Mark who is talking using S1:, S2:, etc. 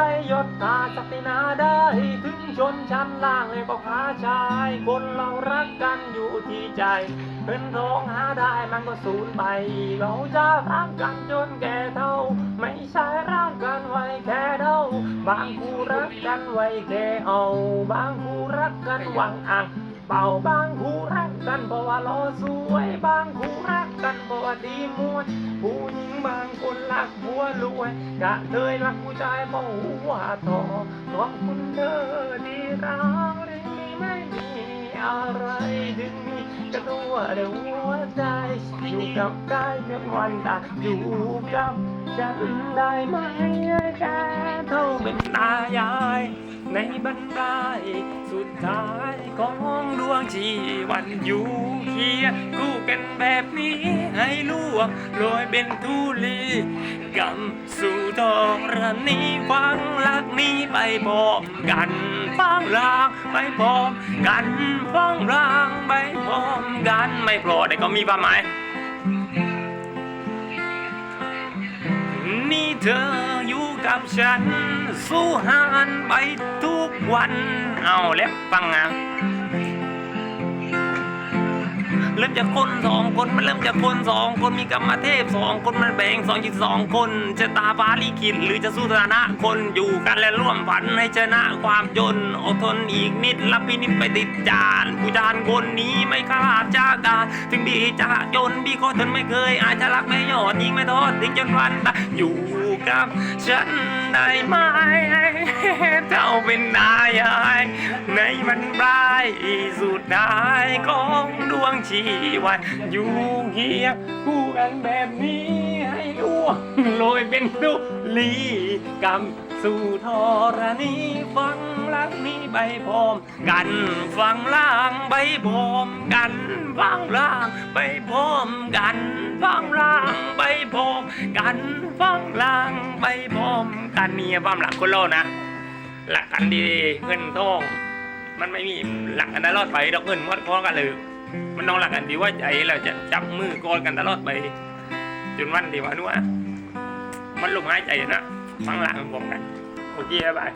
S1: ลยศตาศักดินาได้ ถึงชนชั้นล่างเลยก็พาชาย คนเรารักกันอยู่ที่ใจเงินทองหาได้มันก็สูญไป เราจะรักกันจนแก่เท่า ไม่ใช่รักกันไว้แค่เท่า บางคู่รักกันไว้แค่เอา บางคู่รักกันหวังอ่างเป่าบางคู่รักกันเพราะว่าเราสวย บางคู่รัก กันบ่ดีมวยผู้หญิงบางคนรักหัวรวยกะเทยรักผู้ชายเพราะหัวทอขอบคุณเธอที่รักเลยไม่มีอะไร วเดียวหัวใจ อยู่กับกายเพียงวันตาอยู่กับฉันได้ไหมแค่เท่าเป็นตายาย ในบรรดาสุดท้ายของดวงชีวันอยู่เคียงคู่กันแบบนี้ให้ล่วงโรยเป็นทุลีกำสู่ทองระนี้ฟังลักนี้ไปพร้อมกันฟังรางไปพร้อมกันฟังรางไป ไม่พอแต่ก็มีความหมาย นี่เธออยู่กับฉัน สู้หานไปทุกวัน เอาแล้วฟังอะ เริ่มจากคนสองคนมันเริ่มจากคนสองคนมีกรรมเทพสองคนมันแบ่งสองจิตสองคนจะตาฟ้าลิขิตหรือจะสู้ฐานะคนอยู่กันและร่วมฝันให้ชนะความจนอดทนอีกนิดรับพินิจไปติดจานผู้จานคนนี้ไม่ขาดจากการถึงบีจะจนบีก็ทนไม่เคยอาจจะรักไม่ยอดยิงไม่ทอดทิ้งจนวันตาอยู่ กับฉันได้ไหมเจ้าเป็นนายายในบรรปลายสุดท้ายของดวงชีวันอยู่เฮียคู่กันแบบนี้ให้ดวงโรยเป็นดุลีกำ สู่ทอรณีฟังลักนี้ใบพร้อมกันฟังล่างใบพร้อมกันฟังล่างใบพร้อมกันฟังล่างใบพร้อมกันฟังล่างใบพร้อมกันเนี่ยความหลักคนเรานะหลักกันดีเงินทองมันไม่มีหลักกันตลอดไปดอกเงินมัดคอกันเลยมันต้องหลักกันที่ว่าใจเราจะจับมือกอดกันตลอดไปจนวันที่ว่านู้นมันลมหายใจนะ ฟังหลังผมนะโอเคบาย